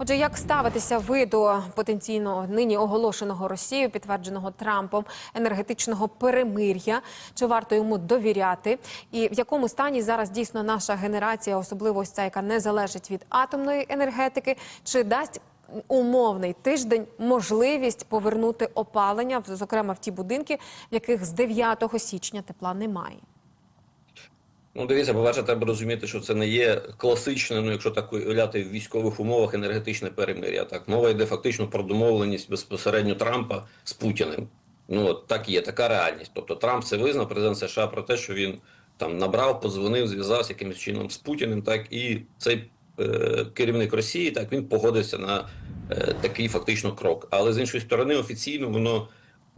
Отже, як ставитися ви до потенційно нині оголошеного Росією, підтвердженого Трампом енергетичного перемир'я? Чи варто йому довіряти? І в якому стані зараз дійсно наша генерація, особливо ця, яка не залежить від атомної енергетики, чи дасть умовний тиждень можливість повернути опалення, зокрема в ті будинки, в яких з 9 січня тепла немає? Ну, дивіться, по-перше, треба розуміти, що це не є класичне, ну якщо так уявляти в військових умовах енергетичне перемир'я. Так, мова йде фактично про домовленість безпосередньо Трампа з Путіним. Ну от так є, така реальність. Тобто Трамп це визнав, президент США про те, що він там набрав, подзвонив, зв'язався якимось чином з Путіним, так і цей е, керівник Росії, так він погодився на е, такий фактично крок. Але з іншої сторони, офіційно воно.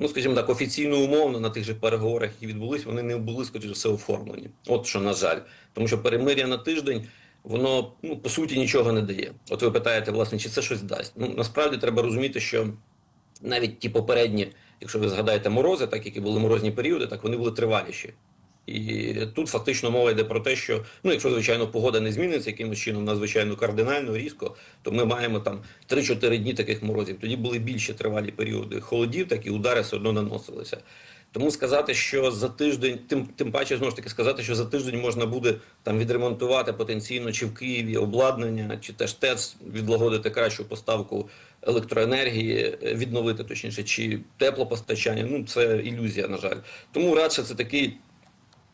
Ну, скажімо так, офіційно умовно на тих же переговорах, які відбулись, вони не були, скоріше все, оформлені. От що на жаль, тому що перемир'я на тиждень, воно ну по суті нічого не дає. От ви питаєте, власне, чи це щось дасть? Ну насправді треба розуміти, що навіть ті попередні, якщо ви згадаєте морози, так які були морозні періоди, так вони були триваліші. І тут фактично мова йде про те, що ну, якщо звичайно погода не зміниться якимось чином, надзвичайно кардинально різко, то ми маємо там 3-4 дні таких морозів. Тоді були більше тривалі періоди холодів, так і удари все одно наносилися. Тому сказати, що за тиждень, тим тим паче знову ж таки сказати, що за тиждень можна буде там відремонтувати потенційно чи в Києві обладнання, чи теж ТЕЦ відлагодити кращу поставку електроенергії, е, відновити точніше, чи теплопостачання. Ну це ілюзія, на жаль. Тому радше це такий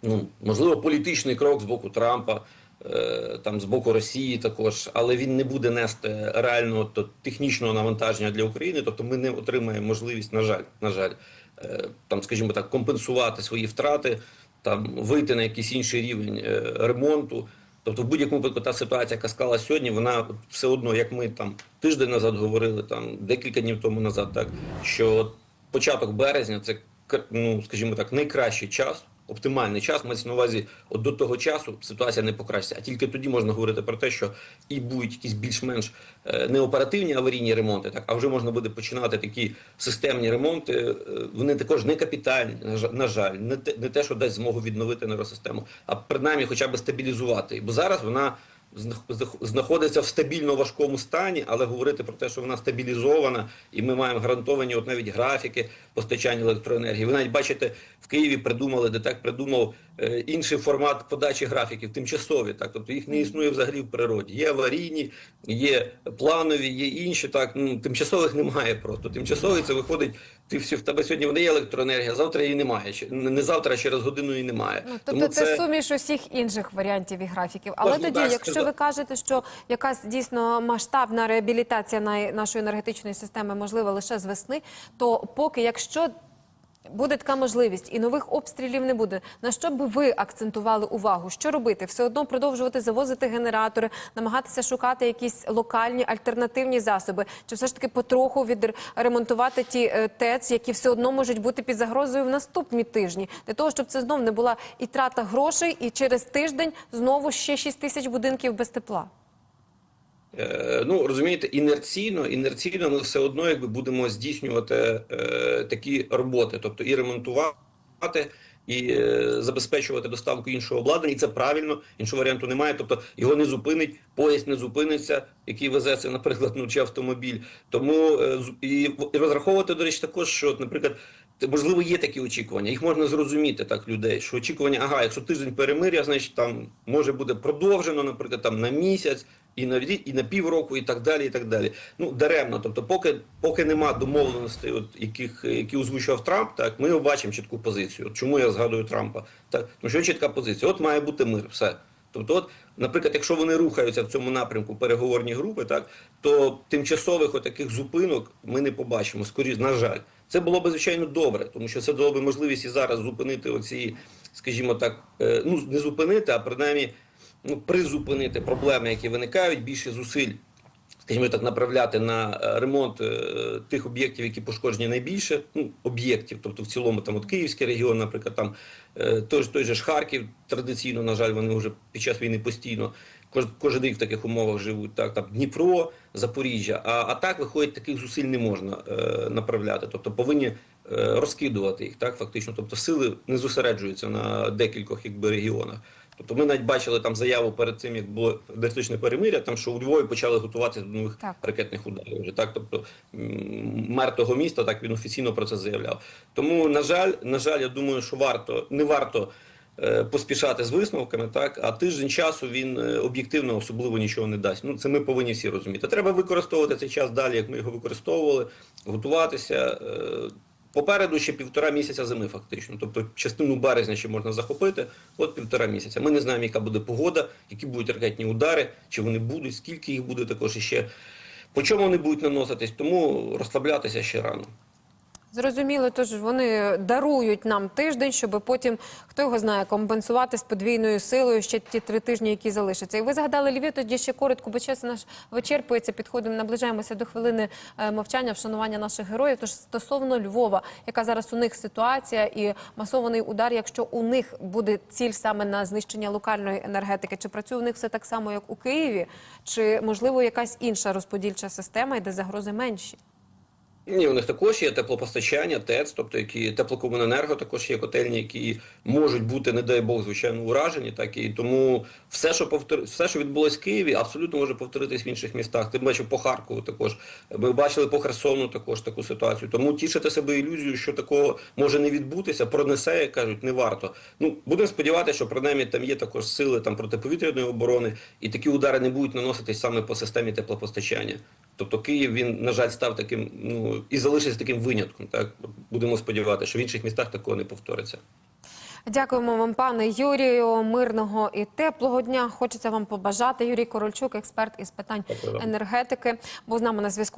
ну можливо політичний крок з боку Трампа, е, там з боку Росії також, але він не буде нести реального то, технічного навантаження для України. Тобто ми не отримаємо можливість, на жаль, на жаль, е, там, скажімо так, компенсувати свої втрати, там вийти на якийсь інший рівень е, ремонту. Тобто, в будь-якому випадку та ситуація, яка склала сьогодні, вона все одно, як ми там тиждень назад говорили, там декілька днів тому назад, так що початок березня це ну, скажімо так, найкращий час, оптимальний час. Мається на увазі, от до того часу ситуація не покращиться. А тільки тоді можна говорити про те, що і будуть якісь більш-менш неоперативні аварійні ремонти, так а вже можна буде починати такі системні ремонти. Е, Вони також не капітальні, на жаль- не те, не те, що дасть змогу відновити нейросистему, а принаймні хоча б стабілізувати. Бо зараз вона знаходиться в стабільно важкому стані, але говорити про те, що вона стабілізована, і ми маємо гарантовані от навіть графіки постачання електроенергії. Ви навіть бачите, в Києві придумали, де так придумав інший формат подачі графіків, тимчасові, так тобто їх не існує взагалі в природі. Є аварійні, є планові, є інші. Так ну тимчасових немає просто. Тимчасовий це виходить. Ти всі в тебе сьогодні вона є електроенергія, завтра її немає. Не завтра, а через годину її немає. Ну, тобто це, суміш усіх інших варіантів і графіків. Але Можна тоді, так якщо сказати. ви кажете, що якась дійсно масштабна реабілітація нашої енергетичної системи можлива лише з весни, то поки якщо буде така можливість і нових обстрілів не буде, на що би ви акцентували увагу? Що робити? Все одно продовжувати завозити генератори, намагатися шукати якісь локальні альтернативні засоби, чи все ж таки потроху відремонтувати ті е, ТЕЦ, які все одно можуть бути під загрозою в наступні тижні, для того, щоб це знов не була і трата грошей, і через тиждень знову ще 6 тисяч будинків без тепла. Е, ну розумієте, інерційно, інерційно ми все одно якби будемо здійснювати е, такі роботи, тобто і ремонтувати. І е, забезпечувати доставку іншого обладнання, і це правильно, іншого варіанту немає. Тобто його не зупинить, поїзд не зупиниться, який везеться, наприклад, ну чи автомобіль. Тому е, і, і розраховувати, до речі, також, що, наприклад, можливо, є такі очікування. Їх можна зрозуміти так людей. Що очікування, ага, якщо тиждень перемир'я, значить там може буде продовжено, наприклад, там на місяць. І на і на півроку, і так далі, і так далі. Ну даремно. Тобто, поки поки нема домовленостей, от яких які озвучував Трамп, так ми побачимо чітку позицію. От чому я згадую Трампа? Так, тому що чітка позиція. От має бути мир, все. Тобто, от, наприклад, якщо вони рухаються в цьому напрямку переговорні групи, так то тимчасових отаких зупинок ми не побачимо. Скоріше, на жаль, це було б звичайно добре, тому що це дало б можливість і зараз зупинити оці, скажімо так, е, ну не зупинити, а принаймні ну, призупинити проблеми, які виникають, більше зусиль, скажімо так, направляти на е, ремонт е, тих об'єктів, які пошкоджені найбільше, ну, об'єктів, тобто в цілому там от Київський регіон, наприклад, там е, той, той же ж Харків, традиційно, на жаль, вони вже під час війни постійно. Кож, кожен рік в таких умовах живуть, так, там Дніпро, Запоріжжя. А, а так виходить, таких зусиль не можна е, направляти. Тобто повинні е, розкидувати їх, так, фактично. Тобто сили не зосереджуються на декількох якби, регіонах. Тобто ми навіть бачили там заяву перед цим, як було енергетичне перемиря, там що у Львові почали готуватися до нових Так. ракетних ударів. Вже так, тобто м, мер того міста так він офіційно про це заявляв. Тому, на жаль, на жаль, я думаю, що варто не варто. е, Поспішати з висновками, так а тиждень часу він е, об'єктивно особливо нічого не дасть. Ну це ми повинні всі розуміти. Треба використовувати цей час далі, як ми його використовували, готуватися. Попереду ще півтора місяця зими, фактично. Тобто частину березня ще можна захопити. От півтора місяця. Ми не знаємо, яка буде погода, які будуть ракетні удари, чи вони будуть, скільки їх буде також іще. По чому вони будуть наноситись, тому розслаблятися ще рано. Зрозуміло, тож вони дарують нам тиждень, щоб потім, хто його знає, компенсувати з подвійною силою ще ті три тижні, які залишаться. І ви згадали Львів, тоді ще коротко, бо час наш вичерпується. Підходимо, наближаємося до хвилини е, мовчання, вшанування наших героїв. Тож стосовно Львова, яка зараз у них ситуація і масований удар, якщо у них буде ціль саме на знищення локальної енергетики, чи працює у них все так само, як у Києві, чи можливо якась інша розподільча система, і де загрози менші? Ні, у них також є теплопостачання, ТЕЦ, тобто які теплокомуненерго, також є котельні, які можуть бути, не дай Бог, звичайно, уражені. Так і тому все, що повтор... все, що відбулось в Києві, абсолютно може повторитись в інших містах. Ти бачив по Харкову також. Ми бачили по Херсону також таку ситуацію. Тому тішити себе ілюзією, що такого може не відбутися, пронесе, як кажуть, не варто. Ну будемо сподіватися, що принаймні там є також сили там протиповітряної оборони, і такі удари не будуть наноситись саме по системі теплопостачання. Тобто Київ він на жаль став таким, ну і залишиться таким винятком. Так будемо сподіватися, що в інших містах такого не повториться. Дякуємо вам, пане Юрію. Мирного і теплого дня. Хочеться вам побажати. Юрій Корольчук, експерт із питань енергетики, був з нами на зв'язку.